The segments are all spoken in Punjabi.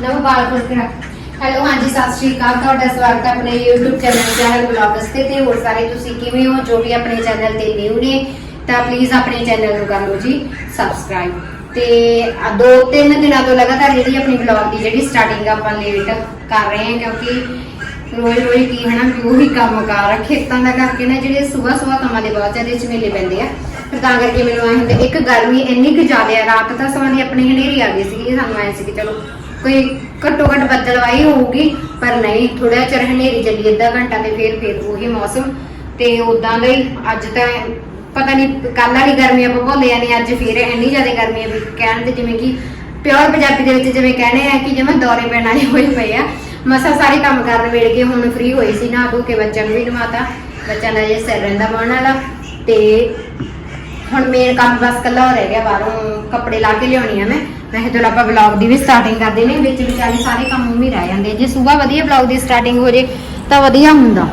ਨਵਾਂ ਬਾਲ ਖੋਲ ਹੈਲੋ ਹਾਂਜੀ, ਸਤਿ ਸ਼੍ਰੀ ਅਕਾਲ। ਤੁਹਾਡਾ ਸਵਾਗਤ ਹੈ ਆਪਣੇ YouTube ਚੈਨਲ ਚਾਹਲ ਬਲੌਗਸ ਤੇ ਤੇ ਹੋਰ ਸਾਰੇ ਤੁਸੀਂ ਕਿਵੇਂ ਹੋ? ਜੋ ਵੀ ਆਪਣੇ ਚੈਨਲ ਤੇ ਨਿਊ ਨੇ, ਤਾਂ ਪਲੀਜ਼ ਆਪਣੇ ਚੈਨਲ ਨੂੰ ਕਰ ਲਓ ਜੀ ਸਬਸਕ੍ਰਾਈਬ ਤੇ ਆ ਦੋ, ਤਿੰਨ ਦਿਨਾਂ ਤੋਂ ਲਗਾਤਾਰ ਜਿਹੜੀ ਆਪਣੀ ਬਲੌਗ ਦੀ ਜਿਹੜੀ ਸਟਾਰਟਿੰਗ ਆਪਾਂ ਲੇਟ ਕਰ ਰਹੇ ਹਾਂ, ਕਿਉਂਕਿ ਰੋਜ਼ ਰੋਜ਼ ਕੀ ਹਨਾ ਉਹੀ ਕੰਮ ਕਾਰ ਖੇਤਾਂ ਦਾ ਕਰਕੇ ਨਾ ਜਿਹੜੇ ਸਵੇਰ ਸਵੇਰ ਕੰਮਾਂ ਦੇ ਬਹੁਤ ਜ਼ਿਆਦਾ ਝਮੇਲੇ ਪੈਂਦੇ ਆ। ਫਿਰ ਤਾਂ ਕਰਕੇ ਮੈਨੂੰ ਆਏ ਹੁੰਦੇ, ਇੱਕ ਗਰਮੀ ਇੰਨੀ ਕੁ ਜ਼ਿਆਦਾ ਰਾਤ ਤਾਂ ਸਮਾਂ ਦੀ ਆਪਣੀ ਹਨੇਰੀ ਆ ਗਈ ਸੀਗੀ, ਸਾਨੂੰ ਆਏ ਸੀ ਕਿ ਚਲੋ ਕੋਈ ਘੱਟੋ ਘੱਟ ਬੱਦਲਵਾਈ ਹੋਊਗੀ, ਪਰ ਨਹੀਂ ਥੋੜਾ ਚਿਰ ਹਨੇਰੀ ਚੱਲੀ, ਅੱਧਾ ਘੰਟਾ ਤੇ ਫਿਰ ਫਿਰ ਉਹੀ ਮੌਸਮ। ਤੇ ਉਦਾਂ ਦਾ ਹੀ ਅੱਜ ਤਾਂ ਪਤਾ ਨਹੀਂ ਕੱਲ ਵਾਲੀ ਗਰਮੀ ਆਪਾਂ ਭੁੱਲਿਆ ਨਹੀਂ ਅੱਜ ਫਿਰ ਇੰਨੀ ਜ਼ਿਆਦਾ ਗਰਮੀ ਆ ਵੀ ਕਹਿਣ ਦੇ ਜਿਵੇਂ ਕਿ ਪਿਓਰ ਪੰਜਾਬੀ ਦੇ ਵਿੱਚ ਜਿਵੇਂ ਕਹਿੰਦੇ ਆ ਕਿ ਜਿਵੇਂ ਦੌਰੇ ਪੈਣ ਵਾਲੇ ਹੋਏ ਪਏ ਆ। ਮਸਾ ਸਾਰੇ ਕੰਮ ਕਰਨ ਵੇਲੇ ਕੇ ਹੁਣ ਫ੍ਰੀ ਹੋਈ ਸੀ ਨਾ ਧੋ ਕੇ ਬੱਚਿਆਂ ਨੂੰ ਵੀ ਨਵਾਤਾ। ਬੱਚਿਆਂ ਦਾ ਜੇ ਸਿਰ ਰਹਿੰਦਾ ਪਾਉਣ ਵਾਲਾ। ਤੇ ਹੁਣ ਮੇਨ ਕੰਮ ਬਸ ਕੱਲਾ ਰਹਿ ਗਿਆ, ਬਾਹਰੋਂ ਕੱਪੜੇ ਲਾ ਕੇ ਲਿਆਉਣੀ ਆ ਮੈਂ। ਮੈਂ ਕਿਹਾ ਚਲੋ ਆਪਾਂ ਵਲੌਗ ਦੀ ਵੀ ਸਟਾਰਟਿੰਗ ਕਰਦੇ ਨੇ ਵਿੱਚ ਵਿਚਾਲੇ ਸਾਰੇ ਕੰਮ ਉਮੀ ਰਹਿ ਜਾਂਦੇ ਜੇ ਸਵੇਰ ਵਧੀਆ ਵਲੌਗ ਦੀ ਸਟਾਰਟਿੰਗ ਹੋ ਜੇ, ਤਾਂ ਵਧੀਆ ਹੁੰਦਾ।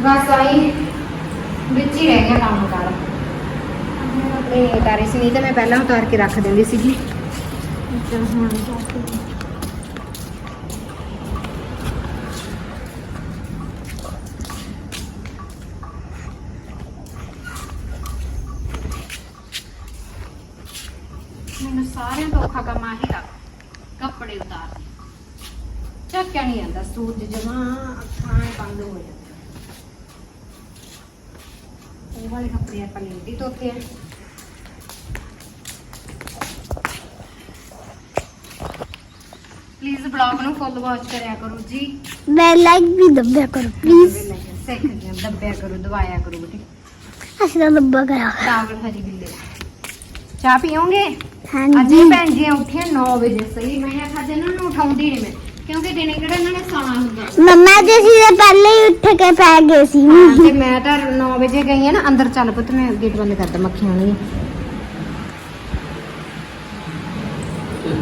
ਬਸ ਆਈ ਵਿੱਚ ਹੀ ਰਹਿ ਗਿਆ ਕੰਮ ਕਰ ਆਪਣੇ ਉਤਾਰੇ ਸੀ, ਨਹੀਂ ਤਾਂ ਮੈਂ ਪਹਿਲਾਂ ਉਤਾਰ ਕੇ ਰੱਖ ਦਿੰਦੀ ਸੀਗੀ। ਚਲ ਹੁਣ ਮੈਨੂੰ ਸਾਰਿਆਂ ਤੋਂ ਔਖਾ ਕੰਮ ਆਹੀ ਲੱਗ ਕੱਪੜੇ ਉਤਾਰ ਚੱਕਿਆ ਨਹੀਂ ਜਾਂਦਾ ਸੂਰਜ ਜਮਾ ਅੱਖਾਂ ਬੰਦ ਹੋ ਜਾਂਦੀਆਂ ਉਹ ਵਾਲੇ ਕੱਪੜੇ ਆਪਾਂ ਲੇਟ ਹੀ ਧੋਤੇ ਆ। ਪਲੀਜ਼ ਬਲੌਗ ਨੂੰ ਫੁੱਲ ਵਾਚ ਕਰਿਆ ਕਰੋ ਜੀ। ਬੈਲ ਲਾਈਕ ਵੀ ਦੱਬਿਆ ਕਰੋ ਪਲੀਜ਼ ਸਿੱਖ ਗਿਆ ਦੱਬਿਆ ਕਰੋ ਦਵਾਇਆ ਕਰੋ ਬੇਟੀ ਅਸੀਂ ਤਾਂ ਦੱਬਾ ਕਰਾ ਦਾਵਲ ਹਰੀ ਬਿੱਲੇ। ਚਾਹ ਪੀਓਗੇ? ਅੱਜ ਹਾਂਜੀ ਇਹ ਭੈਣ ਜੀ ਉੱਠੀਆਂ 9 ਵਜੇ ਸਹੀ। ਮੈਂ ਆਖਿਆ ਜੇ ਇਹਨਾਂ ਨੂੰ ਉਠਾਉਂਦੀ ਨਹੀਂ ਮੈਂ ਕਿਉਂਕਿ ਦਿਨੇ ਕਿਹੜਾ ਇਹਨਾਂ ਨੇ ਸੌਣਾ ਹੁੰਦਾ। ਮੰਮਾ ਜੀ ਅਸੀਂ ਤਾਂ ਪਹਿਲੇ ਹੀ ਉੱਠ ਕੇ ਪੈ ਗਏ ਸੀ। ਹਾਂ, ਤੇ ਮੈਂ ਤਾਂ 9 ਵਜੇ ਗਈ ਆ ਨਾ ਅੰਦਰ ਚੱਲ ਪੁੱਤ ਮੈਂ ਗੇਟ ਬੰਦ ਕਰਦਾ ਮੱਖੀਆਂ ਆਉਣਗੀਆਂ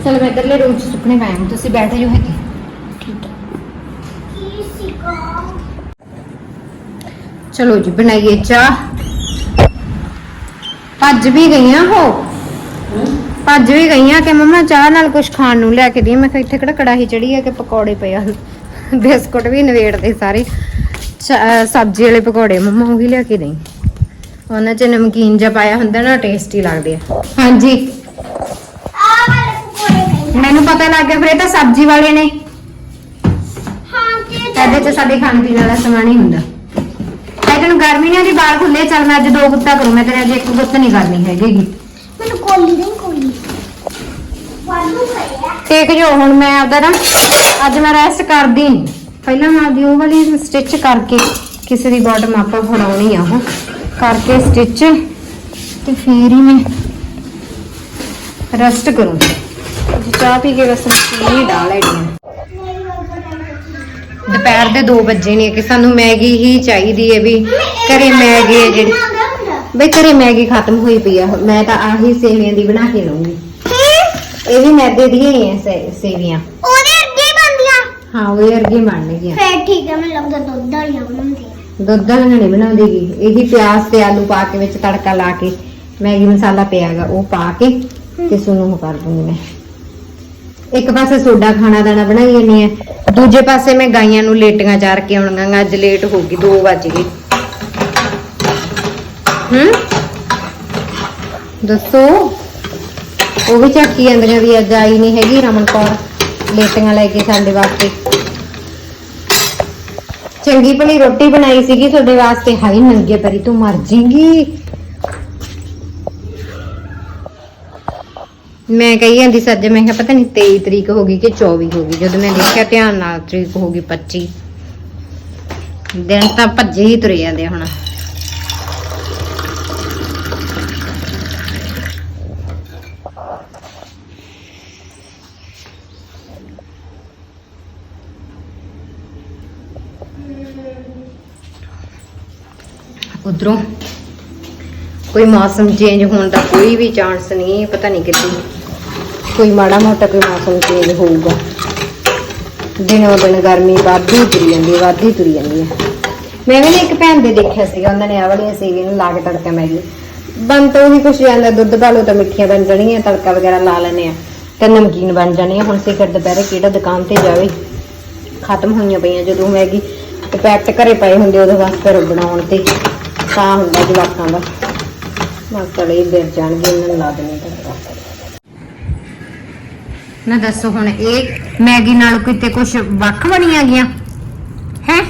ਚਲ ਮੈਂ ਇਧਰਲੇ ਰੂਮ ਚ ਸੁੱਕਣੇ ਪਾਇਆ ਹਾਂ, ਤੁਸੀਂ ਬੈਠ ਜਾਓ ਹੈਗੇ। ਚਲੋ ਜੀ ਬਣਾਈਏ ਚਾਹ। ਭੱਜ ਵੀ ਗਈਆਂ ਹੋ। ਭੱਜ ਵੀ ਗਈਆਂ ਕਿ ਮੰਮਾ ਚਾਹ ਨਾਲ ਕੁਝ ਖਾਣ ਨੂੰ ਲੈ ਕੇ ਦੇ। ਮੈਂ ਕਿਹਾ ਇੱਥੇ ਕਿਹੜਾ ਕੜਾਹੀ ਚੜੀ ਹੈ ਕਿ ਪਕੌੜੇ ਪਏ ਆ। ਬਿਸਕੁਟ ਵੀ ਨਵੇੜਦੇ ਸਾਰੇ। ਸਬਜ਼ੀ ਵਾਲੇ ਪਕੌੜੇ ਮੰਮਾ ਉਹੀ ਲਿਆ ਕੇ ਦੇਈ। ਉਹਨਾਂ 'ਚ ਨਮਕੀਨ ਜਿਹਾ ਪਾਇਆ ਹੁੰਦਾ ਨਾ, ਟੇਸਟੀ ਲੱਗਦੇ ਆ। ਹਾਂਜੀ। ਮੈਨੂੰ ਪਤਾ ਲੱਗ ਗਿਆ ਫਿਰ ਇਹ ਤਾਂ ਸਬਜ਼ੀ ਵਾਲੇ ਨੇ। ਇਹਦੇ 'ਚ ਸਾਡੇ ਖਾਣ ਪੀਣ ਵਾਲਾ ਸਮਾਨ ਹੀ ਹੁੰਦਾ। ਤੈਨੂੰ ਗਰਮੀ ਨੇ ਦੀ ਬਾਲ ਖੁੱਲੇ ਚੱਲ ਮੈਂ ਅੱਜ ਦੋ ਗੁੱਤਾ ਕਰੂੰ। ਮੈਂ ਤੇਰੇ ਅੱਜ ਇੱਕ ਗੁੱਤ ਨਹੀਂ ਕਰਨੀ ਹੈਗੀ। ਮੈਨੂੰ ਕੋਲੀ ਨਹੀਂ ਖਾਇਆ ਜੋ, ਹੁਣ ਮੈਂ ਆਪਦਾ ਨਾ, ਅੱਜ ਮੈਂ ਰੈਸਟ ਕਰਦੀ ਪਹਿਲਾਂ ਮੈਂ ਆਪਦੀ ਉਹ ਵਾਲੀ ਸਟਿਚ ਕਰਕੇ ਕਿਸੇ ਦੀ ਬਾਟਮ ਆਪਾਂ ਫੜਾਉਣੀ ਆ ਉਹ। ਕਰਕੇ ਸਟਿਚ ਤੇ ਫੇਰ ਹੀ ਮੈਂ ਰੈਸਟ ਕਰੂੰਗੀ। ਚਾਹ ਪੀ ਕੇ ਬਸ ਮਸ਼ੀਨ ਡਾਲ ਲੈਣੀ ਦੁਪਹਿਰ ਦੇ 2 ਵਜੇ ਨੇ ਕਿ ਸਾਨੂੰ ਮੈਗੀ ਹੀ ਚਾਹੀਦੀ ਹੈ ਵੀ ਘਰੇ ਮੈਗੀ ਹੈ ਜਿਹੜੀ। ਬਈ ਘਰੇ ਮੈਗੀ ਖਤਮ ਹੋਈ ਪਈ ਆ, ਮੈਂ ਤਾਂ ਆਹੀ ਸੇਵੀਆਂ ਦੀ ਬਣਾ ਕੇ ਲਊਂਗੀ। ਇਹ ਵੀ ਮੈਦੇ ਦੀਆਂ ਹੀ ਐ ਸੇ- ਸੇਵੀਆਂ ਉਹਦੇ ਅੱਗੇ ਬੰਦੀਆਂ ਹਾਂ ਉਹ ਵਰਗੀ ਬਣਨਗੀਆਂ ਫੇਰ ਠੀਕ ਹੈ ਮੈਨੂੰ ਲੱਗਦਾ ਦੁੱਧ ਵਾਲੀਆਂ ਬਣਾਉਂਦੇ ਦੁੱਧ ਵਾਲੀਆਂ ਨਹੀਂ ਬਣਾਉਂਦੀਗੀ ਇਹੀ ਪਿਆਜ਼ ਤੇ ਆਲੂ ਪਾ ਕੇ ਵਿੱਚ ਤੜਕਾ ਲਾ ਕੇ ਮੈਗੀ ਮਸਾਲਾ ਪਿਆਗਾ ਉਹ ਪਾ ਕੇ ਤੇ ਸੁਨੂੰ ਕਰ ਦੂੰਗੀ ਮੈਂ। ਇੱਕ ਪਾਸੇ ਸੋਡਾ ਖਾਣਾ ਦਾਣਾ ਬਣਾਈ ਜਾਂਦੀ ਹੈ ਦੂਜੇ ਪਾਸੇ ਮੈਂ ਗਾਈਆਂ ਨੂੰ ਲੇਟੀਆਂ ਚਾਰ ਕੇ ਆਉਣਗੀਆਂ ਅੱਜ ਲੇਟ ਹੋ ਗਈ 2 ਵਜ ਗਏ। ਹੂੰ? ਦੱਸੋ। ਉਹ ਵੀ ਝਾਕੀ ਜਾਂਦੀਆਂ ਵੀ ਅੱਜ ਆਈ ਨਹੀਂ ਹੈਗੀ ਰਮਨ ਕੌਰ। ਲੇਟੀਆਂ ਲੈ ਕੇ ਸਾਡੇ ਵਾਸਤੇ। ਚੰਗੀ ਭਲੀ ਰੋਟੀ ਬਣਾਈ ਸੀਗੀ ਤੁਹਾਡੇ ਵਾਸਤੇ। ਹਾਈ ਨੰਗੇ ਪਰੀ, ਤੂੰ ਮਰ ਜਾਏਂਗੀ। ਮੈਂ ਕਹੀ ਜਾਂਦੀ ਸੱਜ, ਮੈਂ ਕਿਹਾ ਪਤਾ ਨਹੀਂ 23 ਤਰੀਕ ਹੋ ਗਈ ਕਿ 24 ਹੋ ਗਈ। ਜਦੋਂ ਮੈਂ ਦੇਖਿਆ ਧਿਆਨ ਨਾਲ ਤਰੀਕ ਹੋ ਗਈ 25 ਦਿਨ ਤਾਂ ਭੱਜੇ ਹੀ ਤੁਰੇ ਜਾਂਦੇ ਆ ਹੁਣ। ਉਧਰੋਂ। ਕੋਈ ਮੌਸਮ ਚੇਂਜ ਹੋਣ ਦਾ ਕੋਈ ਵੀ ਚਾਂਸ ਨਹੀਂ, ਪਤਾ ਨਹੀਂ ਕਿੱਥੇ ਕੋਈ ਮਾੜਾ ਮੋਟਾ ਕੋਈ ਮੌਸਮ ਚੇਂਜ ਹੋਊਗਾ। ਦਿਨੋਂ ਦਿਨ ਗਰਮੀ ਵੱਧਦੀ ਤੁਰੀ ਜਾਂਦੀ ਹੈ ਵੱਧਦੀ ਤੁਰੀ ਜਾਂਦੀ ਹੈ। ਮੈਂ ਵੀ ਨਾ ਇੱਕ ਭੈਣ ਦੇ ਦੇਖਿਆ ਸੀਗਾ, ਉਹਨਾਂ ਨੇ ਆ ਵਾਲੀਆਂ ਸੇਵੀਆਂ ਨੂੰ ਲਾ ਕੇ ਤੜਕਾ ਮੈਗੀ ਬਣ ਤਾਂ ਉਹੀ ਕੁਛ ਜਾਂਦਾ ਦੁੱਧ ਪਾ ਲਓ ਤਾਂ ਮਿੱਠੀਆਂ ਬਣ ਜਾਣਗੀਆਂ ਤੜਕਾ ਵਗੈਰਾ ਲਾ ਲੈਣੇ ਆ ਤੇ ਨਮਕੀਨ ਬਣ ਜਾਣੀ ਆ, ਹੁਣ ਸਿਖਰ ਦੁਪਹਿਰੇ ਕਿਹੜਾ ਦੁਕਾਨ ਤੇ ਜਾਵੇ? ਖਤਮ ਹੋਈਆਂ ਪਈਆਂ ਜਦੋਂ ਮੈਗੀ, ਤੇ ਪੈਕਟ ਘਰੇ ਪਏ ਹੁੰਦੇ ਉਹਦੇ ਵਾਸਤੇ ਫਿਰ ਬਣਾਉਣ ਤੇ। ਤਾਂ ਹੁੰਦਾ ਜਵਾਕਾਂ ਦਾ। ਮਸਲੇ ਬਿਰ ਜਾਣਗੇ, ਇਹਨਾਂ ਨੂੰ ਲਾ ਦੇਣੀ ਤਾਂ ਨਾ ਦੱਸੋ ਹੁਣ, ਇਹ ਮੈਗੀ ਨਾਲ ਕਿਤੇ ਕੁਝ ਵੱਖ ਬਣੀਆਂ ਗਈਆਂ? ਹੈ?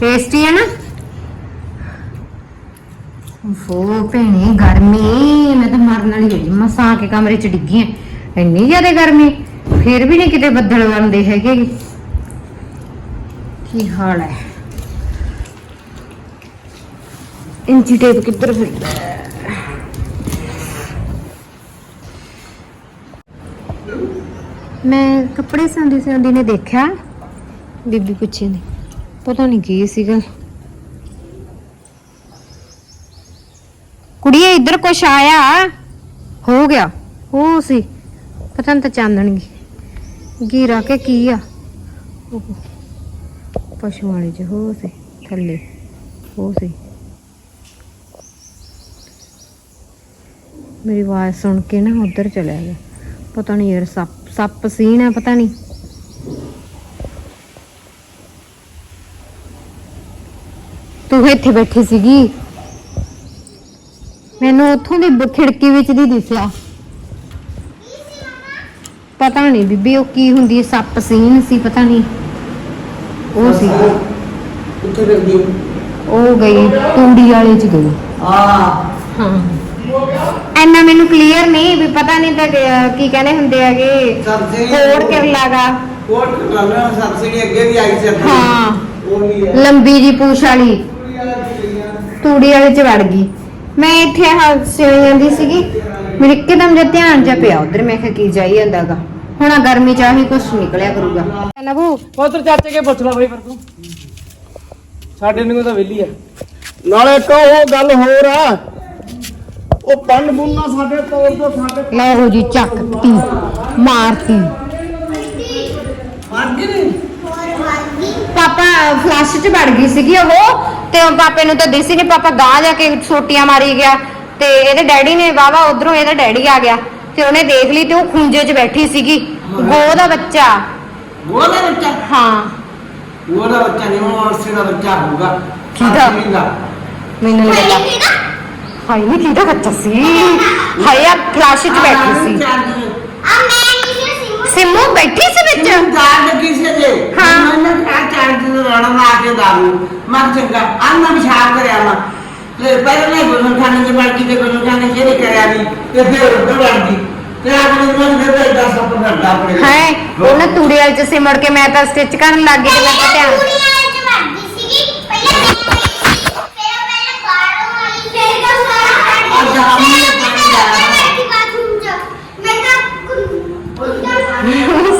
ਟੇਸਟੀ ਹੈ ਨਾ? ਉਹ ਭੈਣੇ, ਗਰਮੀ। ਮੈਂ ਤਾਂ ਮਰਨ ਵਾਲੀ ਹੋਈ ਮਸਾਂ ਕੇ ਕਮਰੇ ਚ ਡਿੱਗੀ ਐ ਇੰਨੀ ਜ਼ਿਆਦਾ ਗਰਮੀ, ਫਿਰ ਵੀ ਨਹੀਂ ਕਿਤੇ ਬੱਦਲ ਬਣਦੇ ਹੈਗੇ। ਕੀ ਹਾਲ ਹੈ? ਇੰਚੀ ਟੇਪ ਕਿੱਧਰ ਫਿਰਦਾ ਮੈਂ ਕੱਪੜੇ ਸਿਉਂਦੀ ਸਿਉਂਦੀ ਨੇ ਦੇਖਿਆ, ਬੀਬੀ ਪੁੱਛੀ ਨੇ। ਪਤਾ ਨਹੀਂ ਕੀ ਸੀਗਾ। ਕੁੜੀਏ, ਇੱਧਰ ਕੁਛ ਆਇਆ? ਹੋ ਗਿਆ। ਉਹ ਸੀ। ਪਤਾ ਨਹੀਂ ਤਾਂ ਚਾਨਣ ਗਈ ਗੀਰਾ ਕੇ ਕੀ ਆ? ਪਸ਼ੂ ਵਾਲੇ ਚ ਹੋ ਸੀ, ਥੱਲੇ। ਉਹ ਸੀ। ਮੇਰੀ ਆਵਾਜ਼ ਸੁਣ ਕੇ ਨਾ ਉਧਰ ਚਲਿਆ ਗਿਆ। ਪਤਾ ਨਹੀਂ ਯਾਰ ਸੱਪ ਸੱਪ ਸੀ ਨਾ ਪਤਾ ਨਹੀਂ ਤੂੰ ਇੱਥੇ ਬੈਠੀ ਸੀਗੀ। ਮੈਨੂੰ ਉੱਥੋਂ ਦੀ ਖਿੜਕੀ ਵਿੱਚ ਦੀ ਦਿਸਿਆ। ਪਤਾ ਨਹੀਂ ਬੀਬੀ ਉਹ ਕੀ ਹੁੰਦੀ ਹੈ? ਸੱਪ ਸੀਨ ਸੀ ਪਤਾ ਨਹੀਂ ਉਹ ਸੀ। ਕਿੱਥੇ ਫਿਰਦੀ ਉਹ? ਗਈ ਤੂੜੀ ਵਾਲੇ ਚ ਗਈ। ਆ ਹਾਂ। ਐਨਾ ਮੈਨੂੰ ਕਲੀਅਰ ਨਹੀਂ ਵੀ ਪਤਾ ਨਹੀਂ ਤਾਂ ਕਿ- ਕੀ ਕਹਿੰਦੇ ਹੁੰਦੇ ਹੈਗੇ ਸਬਜ਼ੀ ਕੋੜ ਕੇ ਲਾਗਾ ਕੋਟ ਕਰਨਾ ਸਬਸਿਡੀ ਅੱਗੇ ਵੀ ਆਈ ਸੀ। ਹਾਂ। ਉਹ ਵੀ ਹੈ ਲੰਬੀ ਜੀ ਪੂਛ ਵਾਲੀ। ਕੁੜੀ। ਤੂੜੀ ਵਾਲੇ ਚ ਵੜ ਗਈ। ਮੈਂ ਇੱਥੇ ਹ ਸਿਉਂ ਜਾਂਦੀ ਸੀਗੀ। ਮੇਰੇ ਇੱਕਦਮ ਜਿਹਾ ਧਿਆਨ ਜਿਹਾ ਪਿਆ ਉਧਰ। ਮੈਂ ਕਿਹਾ ਕੀ ਜਾਈ ਜਾਂਦਾਗਾ। ਹੁਣ ਆਹ ਗਰਮੀ ਚ ਆਹੀ ਕੁਛ ਨਿਕਲਿਆ ਕਰੂਗਾ। ਨਬੂ ਉਧਰ ਚਾਚੇ ਕੇ ਪੁੱਛ ਲਾ ਬਈ ਫਿਰ ਤੂੰ। ਸਾਡੇ ਨੂੰ ਤਾਂ ਵਿਹਲੀ ਆ। ਨਾਲੇ ਇੱਕ ਉਹ ਗੱਲ ਹੋਰ ਆ। ਉਹ ਪੰਡ ਮੁੰਨਾ ਸਾਡੇ ਤੋਰ ਤੋਂ ਸਾਡੇ ਲਓ ਜੀ ਚੱਕਤੀ ਮਾਰਤੀ। ਮਰ ਗਈ ਨੀ? ਪਾਪਾ ਫਲੱਸ਼ ਚ ਵੜ ਗਈ ਸੀਗੀ ਉਹ ਤੇ ਉਹ ਪਾਪੇ ਨੂੰ ਤਾਂ ਦਿਸੀ ਨਹੀਂ ਪਾਪਾ ਗਾਂ ਜਾ ਕੇ ਛੋਟੀਆਂ ਮਾਰੀ ਗਿਆ। ਤੇ ਇਹਦੇ ਡੈਡੀ ਨੇ ਵਾਵਾ ਉਧਰੋਂ ਇਹਦਾ ਡੈਡੀ ਆ ਗਿਆ। ਤੇ ਉਹਨੇ ਦੇਖ ਲਈ ਤੇ ਉਹ ਖੁੰਝੇ 'ਚ ਬੈਠੀ ਸੀਗੀ। ਗੋਹ ਦਾ ਬੱਚਾ। ਉਹਦਾ ਬੱਚਾ? ਹਾਂ। ਉਹਦਾ ਬੱਚਾ ਨਹੀਂ ਉਹ ਅਰਸੇ ਦਾ ਬੱਚਾ ਹੋਊਗਾ। ਕਿਹਦਾ? ਦਾ। ਮੈਨੂੰ ਨਹੀਂ ਹਾਏ ਨਹੀਂ ਕਿਹਦਾ ਬੱਚਾ ਸੀ? ਹਾਏ ਆ ਫਲੱਸ਼ 'ਚ ਬੈਠੀ ਸੀ। ਸਿੰਮੂ। ਬੈਠੀ ਸੀ ਵਿੱਚ? ਚਾਰ ਲੱਗੀ ਸੀ ਜੇ ਹਾਂ। ਮੈਂ ਕਿਹਾ ਚਾਰ ਦਿਨ ਰਣਾ ਲਾ ਕੇ ਦਾਰੂ ਮੈਂ ਕਿਹਾ ਚੰਗਾ। ਅੰਨਾ ਪਿਸ਼ਾਬ ਕਰਿਆ ਮੈਂ ਤੇ ਪਹਿਲਾਂ ਨਹੀਂ ਗੁਰੂ ਖਾਨੇ ਦੇ ਬਾਕੀ ਤੇ ਗੁਰੂ ਖਾਨੇ ਕਰਿਆ ਨਹੀਂ ਤੇ ਫਿਰ ਉੱਧਰ ਵੜ ਗਈ। ਤੇ ਆਪਣੇ ਮਨ ਦੇ ਵਿੱਚ 10 ਸੱਪ ਘੰਟਾ ਆਪਣੇ। ਹੈ ਉਹਨੇ ਤੂੜੀ ਵਾਲੇ 'ਚ ਸਿਮੜ ਕੇ ਮੈਂ ਤਾਂ ਸਟਿਚ ਕਰਨ ਲੱਗ ਗਈ ਤੇ ਮੈਂ ਤਾਂ ਧਿਆਨ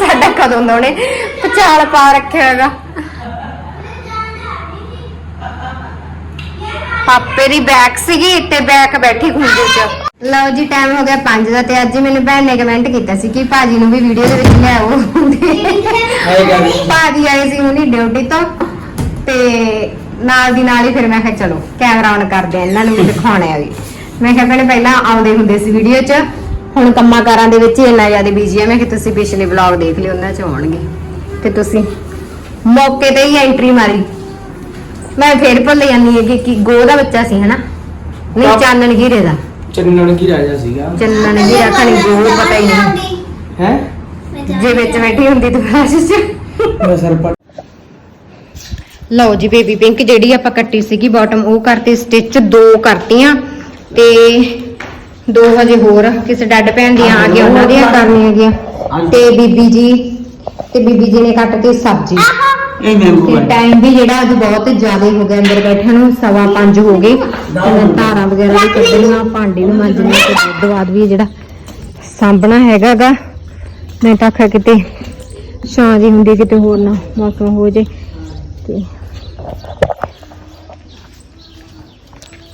ਸਾਡਾ ਕਦੋਂ ਦਾ ਉਹਨੇ ਪਚਾਲ ਪਾ ਰੱਖਿਆ ਹੈਗਾ? ਪਾਪੇ ਦੀ ਬੈਕ ਸੀਗੀ ਤੇ ਬੈਕ ਬੈਠੀ ਖੁੰਝੇ 'ਚ। ਲਓ ਜੀ ਟਾਈਮ ਹੋ ਗਿਆ 5 ਦਾ ਤੇ ਅੱਜ ਮੈਨੂੰ ਭੈਣ ਨੇ ਕਮੈਂਟ ਕੀਤਾ ਸੀ ਕਿ ਭਾਜੀ ਨੂੰ ਵੀ ਵੀਡੀਓ ਦੇ ਵਿੱਚ ਲਿਆਓ। ਭਾਜੀ ਆਏ ਸੀ ਉਹਨੀ ਡਿਊਟੀ ਤੋਂ ਤੇ ਨਾਲ ਦੀ ਨਾਲ ਹੀ ਫਿਰ ਮੈਂ ਕਿਹਾ ਚਲੋ ਕੈਮਰਾ ਔਨ ਕਰਦੇ ਆ, ਇਹਨਾਂ ਨੂੰ ਵੀ ਦਿਖਾਉਣਾ ਆ ਵੀ। ਮੈਂ ਕਿਹਾ ਪਹਿਲੇ ਪਹਿਲਾਂ ਆਉਂਦੇ ਹੁੰਦੇ ਸੀ ਵੀਡੀਓ 'ਚ। ਹੁਣ ਕੰਮਾਂ ਕਾਰਾਂ ਦੇ ਵਿੱਚ ਹੀ ਇੰਨਾ ਜ਼ਿਆਦਾ ਬਿਜ਼ੀ ਆ ਮੈਂ ਕਿ ਤੁਸੀਂ ਪਿਛਲੇ ਵਲੌਗ ਦੇਖ ਲਿਓ ਉਹਨਾਂ 'ਚ ਆਉਣਗੇ। ਤੇ ਤੁਸੀਂ ਮੌਕੇ ਤੇ ਹੀ ਐਂਟਰੀ ਮਾਰੀ। ਮੈਂ ਫੇਰ ਭੁੱਲ ਜਾਂਦੀ ਹੈ ਕਿ ਗੋ ਦਾ ਬੱਚਾ ਸੀ ਹਨਾ? ਨਹੀਂ ਚਾਨਣ ਘੀਰੇ ਦਾ। ਚੰਨਣ ਕੀ ਰਾਜਾ ਸੀਗਾ। ਚੰਨਣ ਘੀਰਾ ਕਣੀ ਗੋ ਪਤਾ ਹੀ ਨਹੀਂ। ਹੈ? ਜੇ ਵਿੱਚ ਬੈਠੀ ਹੁੰਦੀ ਤਾਂ ਫਲਾਸ਼ 'ਚ ਮੈਂ ਸਰ ਲਓ ਜੀ ਬੇਬੀ ਪਿੰਕ ਜਿਹੜੀ ਆਪਾਂ ਕੱਟੀ ਸੀਗੀ ਬਾਟਮ ਉਹ ਕਰਤੀ ਸਟਿਚ ਦੋ ਕਰਤੀਆਂ। ਤੇ ਦੋ ਹਜੇ ਹੋਰ ਕਿਸੇ ਡੱਡ ਭੈਣ ਦੀਆਂ ਆ ਗਈਆਂ ਉਹਨਾਂ ਦੀਆਂ ਕਰਨੀਆਂ ਹੈਗੀਆਂ। ਤੇ ਬੀਬੀ ਜੀ ਤੇ ਬੀਬੀ ਜੀ ਨੇ ਸਬਜ਼ੀ। ਇਹ ਨਿੰਬੂ ਤੇ ਹੈ ਟਾਈਮ ਵੀ ਜਿਹੜਾ ਅੱਜ ਬਹੁਤ ਜ਼ਿਆਦਾ ਹੋ ਗਿਆ ਅੰਦਰ ਬੈਠਣ ਨੂੰ ਸਵਾ ਪੰਜ ਹੋ ਗਏ। ਧਾਰਾਂ ਵਗੈਰਾ ਵੀ ਕੱਢਣੀਆਂ ਭਾਂਡੇ ਨੂੰ ਮਾਂਜਣੇ ਤੇ ਦੁੱਧ ਬਾਅਦ ਵੀ ਜਿਹੜਾ ਸਾਂਭਣਾ ਹੈਗਾਗਾ। ਮੈਂ ਤਾਂ ਆਖਿਆ ਕਿਤੇ ਛਾਂ ਜੀ ਹੁੰਦੀ ਕਿਤੇ ਹੋਰ ਨਾ ਮੌਸਮ ਹੋ ਜੇ। ਤੇ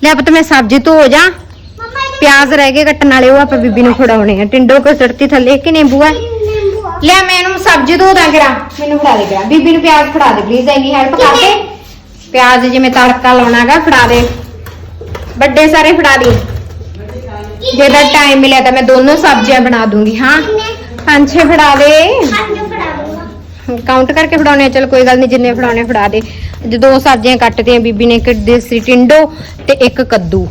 ਲੈ ਪੁੱਤ ਮੈਂ ਸਬਜ਼ੀ ਧੋ ਜਾ। ਪਿਆਜ਼ ਰਹਿ ਗਏ ਕੱਟਣ ਵਾਲੇ ਉਹ ਆਪਾਂ ਬੀਬੀ ਨੂੰ ਖੜਾਉਣੇ ਆ। ਟਿੰਡੋ ਕੋ ਸੜਤੀ ਥੱਲੇ ਕਿ ਨਿੰਬੂ ਆ। ਲੈ ਮੈਂ ਇਹਨੂੰ ਸਬਜ਼ੀ ਧੋ ਦਾਂ ਕਰਾਂ। ਮੈਨੂੰ ਫੜਾ ਦੇ ਕਰਾਂ। ਬੀਬੀ ਨੂੰ ਪਿਆਜ਼ ਫੜਾ ਦੇ ਪਲੀਜ਼ ਐਨੀ ਹੈਲਪ ਕਰ ਦੇ। ਪਿਆਜ਼ ਜਿਵੇਂ ਤੜਕਾ ਲਾਉਣਾਗਾ ਫੜਾ ਦੇ। ਵੱਡੇ ਸਾਰੇ ਫੜਾ ਦੀ। ਜੇ ਤਾਂ ਟਾਈਮ ਮਿਲਿਆ ਤਾਂ ਮੈਂ ਦੋਨੋਂ ਸਬਜ਼ੀਆਂ ਬਣਾ ਦੂੰਗੀ ਹਾਂ। ਪੰਜ ਛੇ ਫੜਾ ਦੇ। ਕਾਊਂਟ ਕਰਕੇ ਫੜਾਉਣੇ ਆ ਚਲ ਕੋਈ ਗੱਲ ਨਹੀਂ ਜਿੰਨੇ ਫੜਾਉਣੇ ਫੜਾ ਦੇ। ਜੇ ਦੋ ਸਬਜ਼ੀਆਂ ਕੱਟਤੀਆਂ ਬੀਬੀ ਨੇ ਇੱਕ ਦੇਸੀ ਟਿੰਡੋ ਤੇ ਇੱਕ ਕੱਦੂ।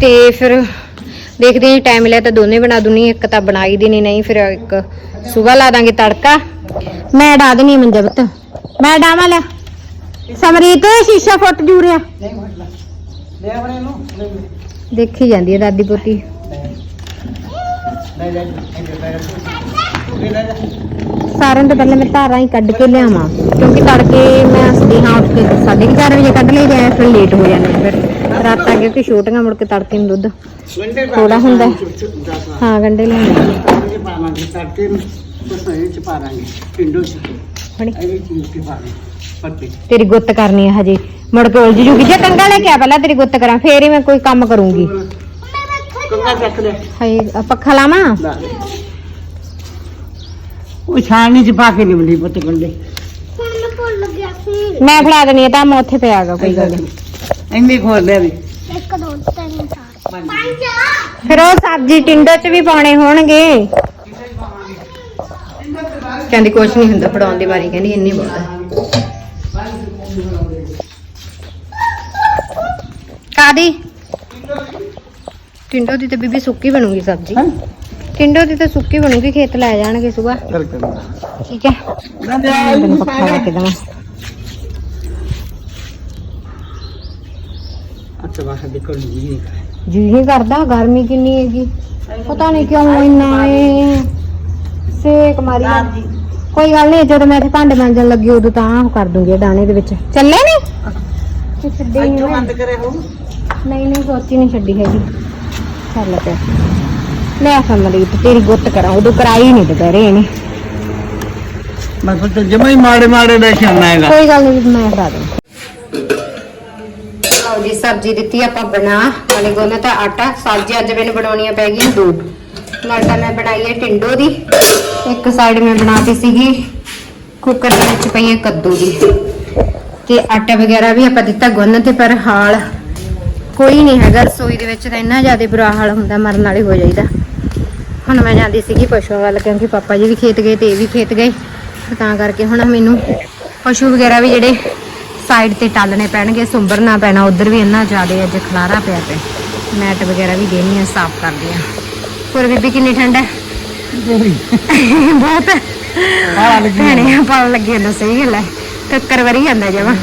ਤੇ ਫਿਰ ਦੇਖਦੇ ਹਾਂ ਟਾਈਮ ਮਿਲਿਆ ਤਾਂ ਦੋਨੇ ਬਣਾ ਦੂੰਨੀ ਇੱਕ ਤਾਂ ਬਣਾਈ ਦੀ ਨਹੀਂ ਫਿਰ ਇੱਕ ਸਵੇਰ ਲਾ ਦਾਂਗੇ ਤੜਕਾ। ਮੈਂ ਡਾ ਦੇਣੀ ਮੰਜਾ ਬੱਤ ਮੈਂ ਡਾਵਾਂ ਲੈ। ਸਮਰੀਤ ਸ਼ੀਸ਼ਾ ਫੁੱਟ ਜੂ ਰਿਆ ਨਹੀਂ ਲੈ। ਆਪਣੇ ਨੂੰ ਦੇਖੀ ਜਾਂਦੀ ਹੈ ਦਾਦੀ ਪੋਤੀ। ਸਾਰਿਆਂ ਤੋਂ ਪਹਿਲਾਂ ਮੈਂ ਧਾਰਾਂ ਹੀ ਕੱਢ ਕੇ ਲਿਆਵਾਂ ਕਿਉਂਕਿ ਤੜਕੇ ਮੈਂ ਹੱਸਦੀ ਹਾਂ ਉੱਠ ਕੇ 4:30 ਵਜੇ ਕੱਢ ਲਈ ਜਾਏ ਫਿਰ ਲੇਟ ਹੋ ਜਾਂਦੇ ਫਿਰ। ਰਾਤਾਂ ਕਿਉਂਕਿ ਛੋਟੀਆਂ ਮੁੜ ਕੇ ਤੜਕੇ ਨੂੰ ਦੁੱਧ ਥੋੜਾ ਹੁੰਦਾ। ਹਾਂ ਗੰਡੇ ਲਿਆਉਂਦੇ ਪਾਵਾਂਗੇ ਤੜਕੇ ਨੂੰ ਚ ਪਿੰਡੋ ਚ। ਇਹ ਚੀਜ਼ ਤੇਰੀ ਗੁੱਤ ਕਰਨੀ ਹੈ ਹਜੇ। ਮੁੜ ਕੇ ਉਲਝ ਜੂਗੀ। ਜੇ ਕੰਗਾ ਲੈ ਕੇ ਆ ਪਹਿਲਾਂ ਤੇਰੀ ਗੁੱਤ ਕਰਾਂ ਫੇਰ ਹੀ ਮੈਂ ਕੋਈ ਕੰਮ ਕਰੂੰਗੀ। ਕੰਗਾ ਚੱਕ ਲੈ। ਹਾਏ ਆਹ ਪੱਖਾ ਲਾਵਾਂ। ਉਹ ਛਾਣੀ ਚ ਪਾ ਕੇ ਨਹੀਂ ਬੰਦੀ ਪੁੱਤ ਕੰਡੇ। ਹੁਣ ਮੈਂ ਭੁੱਲ ਗਿਆ ਸੀ ਮੈਂ ਫੜਾ ਦੇਣੀ ਤਾਂ ਮੈਂ ਉੱਥੇ ਪਿਆਗਾ ਕੋਈ ਗੱਲ ਨਹੀਂ। ਇੰਨੇ ਖੋਲ ਲਿਆ ਵੀ। ਇੱਕ ਦੋ ਤਿੰਨ ਚਾਰ ਪੰਜ ਫਿਰ ਉਹ ਸਬਜ਼ੀ ਟਿੰਡੋ ਚ ਵੀ ਪਾਉਣੇ ਹੋਣਗੇ। ਕਹਿੰਦੀ ਕੁਛ ਨਹੀਂ ਹੁੰਦਾ ਫੜਾਉਣ ਦੀ ਵਾਰੀ ਕਹਿੰਦੀ ਇੰਨੀ ਬਹੁਤ ਹੈ ਕਾਦੀ ਟਿੰਡੋ ਦੀ ਤੇ ਬੀਬੀ ਸੁੱਕੀ ਬਣੂਗੀ ਸਬਜ਼ੀ। ਟਿੰਡੋ ਦੀ ਤਾਂ ਸੁੱਕੀ ਬਣੂਗੀ ਖੇਤ ਲੈ ਜਾਣਗੇ ਸਵੇਰ ਠੀਕ ਹੈ। ਨਾ ਦੇ ਤੈਨੂੰ ਪੱਖਾ ਲਾ ਕੇ ਦੇਵਾਂ। ਅੱਛਾ ਬਾਹਰ ਦੇ ਕੋਲ ਜੀ ਨਹੀਂ ਜੀ ਨਹੀਂ ਕਰਦਾ ਗਰਮੀ ਕਿੰਨੀ ਹੈਗੀ। ਪਤਾ ਨਹੀਂ ਕਿਉਂ ਇੰਨਾ ਏ। ਸੇਕ ਮਾਰੀ ਜਾਂਦੀ। ਕੋਈ ਗੱਲ ਨਹੀਂ ਜਦੋਂ ਮੈਂ ਇੱਥੇ ਭਾਂਡੇ ਮਾਂਜਣ ਲੱਗੀ ਉਦੋਂ ਤਾਂ ਉਹ ਕਰ ਦੂੰਗੀ ਦਾਣੇ ਦੇ ਵਿੱਚ। ਚੱਲੇ ਨੇ? ਛੱਡੀ ਨੀ। ਅੱਛਾ ਮੈਂ। ਬੰਦ ਕਰੇ ਹੋ। ਨਹੀਂ ਨਹੀਂ ਸੋਚੀ ਨਹੀਂ ਛੱਡੀ ਹੈਗੀ। ਚੱਲ ਪਿਆ ਲੈ ਸਮਰੀਤ ਤੇਰੀ ਗੁੱਤ ਕਰਾਂ ਉਦੋਂ ਕਰਾਈ ਨਹੀਂ ਦੁਪਹਿਰੇ ਇਹਨੇ। ਮੈਂ ਪੁੱਤ ਜਮਾ ਹੀ ਮਾੜੇ ਮਾੜੇ ਲੈ ਕੇ ਆਉਣਾ ਹੈਗਾ। ਕੋਈ ਗੱਲ ਨਹੀਂ ਮੈਂ ਕਰਾ ਦੂੰ ਆਓ ਜੀ ਸਬਜ਼ੀ ਦਿੱਤੀ ਆਪਾਂ ਬਣਾ। ਨਾਲੇ ਗੋਨਾ ਤਾਂ ਆਟਾ ਸਬਜ਼ੀ ਅੱਜ ਮੈਨੂੰ ਬਣਾਉਣੀਆਂ ਪੈ ਗਈਆਂ ਦੋ। ਨਾਲ ਤਾਂ ਮੈਂ ਬਣਾਈ ਹੈ ਟਿੰਡੋ ਦੀ। ਇੱਕ ਸਾਈਡ ਮੈਂ ਬਣਾਤੀ ਸੀਗੀ ਕੁੱਕਰ ਦੇ ਵਿੱਚ ਪਈ ਹੈ ਕੱਦੂ ਦੀ। ਤੇ ਆਟਾ ਵਗੈਰਾ ਵੀ ਆਪਾਂ ਦਿੱਤਾ ਗੁੰਨ ਤੇ ਪਰ ਹਾਲ। ਕੋਈ ਨਹੀਂ ਹੈਗਾ ਰਸੋਈ ਦੇ ਵਿੱਚ ਤਾਂ ਇੰਨਾ ਜ਼ਿਆਦਾ ਬੁਰਾ ਹਾਲ ਹੁੰਦਾ ਮਰਨ ਵਾਲੇ ਹੋ ਜਾਈਦਾ। ਹੁਣ ਮੈਂ ਜਾਂਦੀ ਸੀਗੀ ਪਸ਼ੂਆਂ ਵੱਲ ਕਿਉਂਕਿ ਪਾਪਾ ਜੀ ਵੀ ਖੇਤ ਗਏ ਤੇ ਇਹ ਵੀ ਖੇਤ ਗਏ। ਤੇ ਤਾਂ ਕਰਕੇ ਹੁਣ ਮੈਨੂੰ ਪਸ਼ੂ ਵਗੈਰਾ ਵੀ ਜਿਹੜੇ ਸਾਈਡ ਤੇ ਟਾਲਣੇ ਪੈਣਗੇ ਸੁੰਬਰਨਾ ਪੈਣਾ ਉਧਰ ਵੀ ਇੰਨਾ ਜ਼ਿਆਦਾ ਅੱਜ ਖਲਾਰਾ ਪਿਆ ਪਿਆ। ਮੈਟ ਵਗੈਰਾ ਵੀ ਦੇਣੀ ਆ ਸਾਫ਼ ਕਰਦੀ ਆ ਹੋਰ ਬੀਬੀ ਕਿੰਨੀ ਠੰਡ ਹੈ? ਬਹੁਤ। ਭੈਣੇ ਪਾਉਣ ਲੱਗੀ ਹੁੰਦਾ ਸਹੀ ਗੱਲ ਹੈ। ਟੱਕਰ ਵਰੀ ਜਾਂਦਾ ਜਮਾ।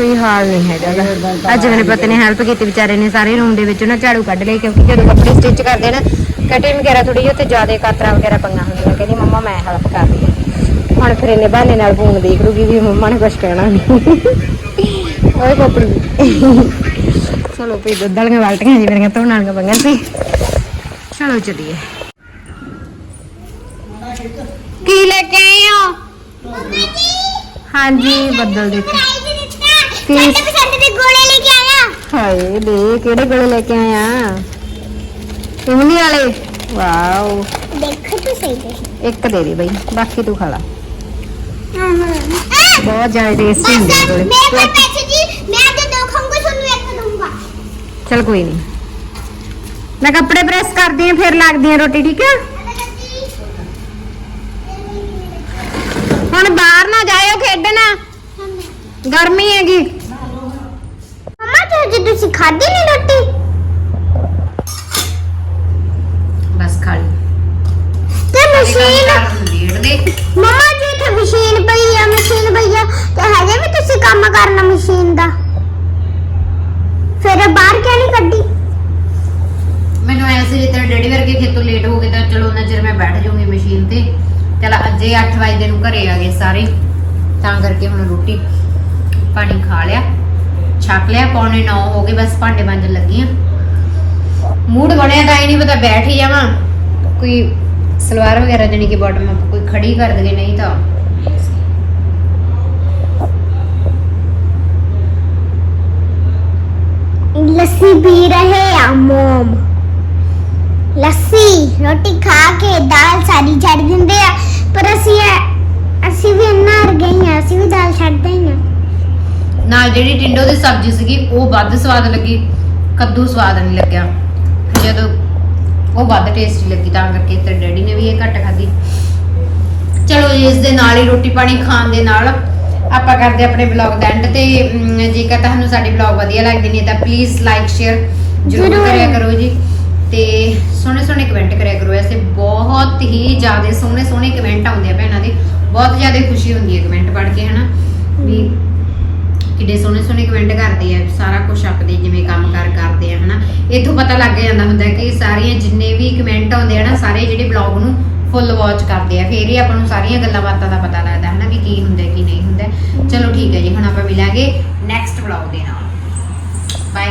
ਕੋਈ ਹਾਲ ਨਹੀਂ ਹੈਗਾ ਗਾ। ਅੱਜ ਮੇਰੇ ਪਤੀ ਨੇ ਹੈਲਪ ਕੀਤੀ ਵਿਚਾਰੇ ਨੇ ਸਾਰੇ ਰੂਮ ਦੇ ਵਿੱਚੋਂ ਨਾ ਝਾੜੂ ਕੱਢ ਲਏ ਕਿਉਂਕਿ ਜਦੋਂ ਕੱਪੜੇ ਸਟਿਚ ਕਰਦੇ ਨਾ ਕਟਿੰਗ ਵਗੈਰਾ ਥੋੜੀ ਜਿਹੀ ਉੱਥੇ ਜ਼ਿਆਦਾ ਕਾਤਰਾ ਵਗੈਰਾ ਪੰਗਾ ਹੁੰਦੀਆਂ ਕਹਿੰਦੀ ਮੰਮਾ ਮੈਂ ਹੈਲਪ ਕਰਦੀ ਹਾਂ। ਹੁਣ ਫਿਰ ਇਹਨੇ ਬਹਾਨੇ ਨਾਲ ਫੋਨ ਦੇਖ ਲੂਗੀ ਵੀ ਮੰਮਾ ਨੇ ਕੁਝ ਕਹਿਣਾ ਨਹੀਂ ਓਏ ਕੋਪੜੀ। ਚਲੋ ਪੀ ਦੁੱਧ ਵਾਲੀਆਂ ਬਾਲਟੀਆਂ ਜੀ ਮੇਰੀਆਂ ਧੋਣ ਵਾਲੀਆਂ ਪਈਆਂ ਸੀ। ਚਲੋ ਚੱਲੀਏ। ਕੀ ਲੈ ਕੇ ਆਏ ਹੋ? ਹਾਂਜੀ, ਬੱਦਲ ਦੇਖੋ ਕੀ ਪਸੰਦ ਦੇ ਗੋਲੇ ਲੈ ਕੇ ਆਇਆ ਹਾਏ ਦੇ ਕਿਹੜੇ ਗਲੇ ਲੈ ਕੇ ਆਇਆ ਇਮਲੀ ਵਾਲੇ ਵਾਓ ਦੇਖੋ ਤੂੰ ਸਹੀ ਦੇ ਇੱਕ ਦੇ ਦੇ ਬਈ ਬਾਕੀ ਤੂੰ ਖਾ ਲਾ ਹਾਂ ਹਾਂ ਬਹੁਤ ਜ਼ਿਆਦਾ ਟੇਸਟੀ ਹੁੰਦੇ ਬਸ ਗੋਲੇ ਮੇਰੇ ਕੋਲ ਪੈਸੇ ਜੀ ਮੈਂ ਅੱਜ ਦੋ ਖਾਊਂਗਾ ਤੁਹਾਨੂੰ ਇੱਕ ਦਊਂਗਾ ਚਲ ਕੋਈ ਨਹੀਂ ਮੈਂ ਕੱਪੜੇ ਪ੍ਰੈਸ ਕਰਦੀ ਆ ਫਿਰ ਲੱਗਦੀ ਆ ਰੋਟੀ ਠੀਕ ਹੈ ਹੁਣ ਬਾਹਰ ਨਾ ਜਾਇਓ ਖੇਡਣਾ ਗਰਮੀ ਹੈਗੀ ਮਮਾ ਤੇ ਖਾਧੀ ਨਹੀਂ ਰੋਟੀ? ਬਸ ਖਾ ਲਈ। ਤੇ ਮਸ਼ੀਨ ਲੇਟ ਦੇ। ਮਮਾ ਜੀ ਇੱਥੇ ਮਸ਼ੀਨ ਪਈ ਆ ਮਸ਼ੀਨ ਪਈ ਆ। ਤੇ ਹਜੇ ਵੀ ਤੁਸੀਂ ਕੰਮ ਕਰਨਾ ਮਸ਼ੀਨ ਦਾ? ਫਿਰ ਬਾਹਰ ਕਿਉਂ ਨਹੀਂ ਕੱਢੀ? ਮੈਨੂੰ ਐ ਸੀ ਜੇ ਤੇਰੇ ਡੈਡੀ ਵਰਗੇ ਖੇਤੋਂ ਲੇਟ ਹੋ ਗਏ ਤਾਂ ਚਲੋ ਉਹਨਾਂ ਚਿਰ ਮੈਂ ਬੈਠ ਜਾਊਂਗੀ ਮਸ਼ੀਨ ਤੇ। ਚਲ ਅੱਜੇ 8 ਵਜੇ ਨੂੰ ਘਰੇ ਆ ਗਏ ਸਾਰੇ। ਤਾਂ ਕਰਕੇ ਹੁਣ ਰੋਟੀ ਪਾਣੀ ਖਾ ਲਿਆ। ਛਕ ਲਿਆ, ਪੌਣੇ 9 ਹੋ ਗਏ, ਬਸ ਭਾਂਡੇ ਮਾਂਜਣ ਲੱਗੀ ਆ। ਮੂਡ ਬਣਿਆ ਤਾਂ ਹੀ ਨਹੀਂ ਪਤਾ ਬੈਠ ਹੀ ਜਾਵਾਂ। ਕੋਈ ਸਲਵਾਰ ਵਗੈਰਾ ਜਣੀ ਕਿ ਬਾਟਮ ਕੋਈ ਖੜੀ ਕਰ ਦਗੇ ਨਹੀਂ ਤਾਂ। ਲੱਸੀ ਪੀ ਰਹੇ ਆ, ਮੋਮ। ਲੱਸੀ, ਰੋਟੀ ਖਾ ਕੇ ਦਾਲ ਸਾਰੀ ਛੱਡ ਦਿੰਦੇ ਆ, ਪਰ ਅਸੀਂ ਅਸੀਂ ਵੀ ਇੰਨਾ ਅੜ ਗਏ ਆ, ਅਸੀਂ ਵੀ ਦਾਲ ਛੱਡਦੇ ਹੀ ਨਾਲ ਜਿਹੜੀ ਟਿੰਡੋ ਦੀ ਸਬਜ਼ੀ ਸੀਗੀ ਉਹ ਵੱਧ ਸਵਾਦ ਲੱਗੀ ਕੱਦੂ ਸਵਾਦ ਨਹੀਂ ਲੱਗਿਆ। ਜਦੋਂ ਉਹ ਵੱਧ ਟੇਸਟੀ ਲੱਗੀ ਤਾਂ ਕਰਕੇ ਤੇ ਡੈਡੀ ਨੇ ਵੀ ਇਹ ਘੱਟ ਖਾਧੀ। ਚਲੋ ਇਸ ਦੇ ਨਾਲ ਹੀ ਰੋਟੀ ਪਾਣੀ ਖਾਣ ਦੇ ਨਾਲ ਆਪਾਂ ਕਰਦੇ ਆਪਣੇ ਬਲੌਗ ਦਾ ਐਂਡ ਤੇ ਜੇਕਰ ਤੁਹਾਨੂੰ ਸਾਡੇ ਬਲੌਗ ਵਧੀਆ ਲੱਗਦੇ ਨੇ ਤਾਂ ਪਲੀਜ਼ ਲਾਈਕ ਸ਼ੇਅਰ ਜ਼ਰੂਰ। ਕਰਿਆ ਕਰੋ ਜੀ। ਤੇ ਸੋਹਣੇ ਸੋਹਣੇ ਕਮੈਂਟ ਕਰਿਆ ਕਰੋ। ਐਸੇ ਬਹੁਤ ਹੀ ਜ਼ਿਆਦਾ ਸੋਹਣੇ ਸੋਹਣੇ ਕਮੈਂਟ ਆਉਂਦੇ ਆ ਭੈਣਾਂ ਦੇ। ਬਹੁਤ ਜ਼ਿਆਦਾ ਖੁਸ਼ੀ ਹੁੰਦੀ ਹੈ ਕਮੈਂਟ ਪੜ੍ਹ ਕੇ ਹਨਾ? ਵੀ ਕਿੱਡੇ ਸੋਹਣੇ ਸੋਹਣੇ ਕਮੈਂਟ ਕਰਦੇ ਆ, ਸਾਰਾ ਕੁਝ ਆਪਦੇ ਜਿਵੇਂ ਕੰਮ ਕਾਰ ਕਰਦੇ ਆ, ਹਨਾ। ਇੱਥੋਂ ਪਤਾ ਲੱਗ ਜਾਂਦਾ ਹੁੰਦਾ ਕਿ ਸਾਰੀਆਂ ਜਿੰਨੇ ਵੀ ਕਮੈਂਟ ਆਉਂਦੇ ਆ ਨਾ, ਸਾਰੇ ਜਿਹੜੇ ਬਲੌਗ ਨੂੰ ਫੁੱਲ ਵਾਚ ਕਰਦੇ ਆ। ਫੇਰ ਹੀ ਆਪਾਂ ਨੂੰ ਸਾਰੀਆਂ ਗੱਲਾਂ ਬਾਤਾਂ ਦਾ ਪਤਾ ਲੱਗਦਾ, ਹਨਾ, ਵੀ ਕੀ ਹੁੰਦਾ, ਕੀ ਨਹੀਂ ਹੁੰਦਾ। ਚਲੋ ਠੀਕ ਹੈ ਜੀ, ਹੁਣ ਆਪਾਂ ਮਿਲਾਂਗੇ ਨੈਕਸਟ ਬਲੌਗ ਦੇ ਨਾਲ। ਬਾਏ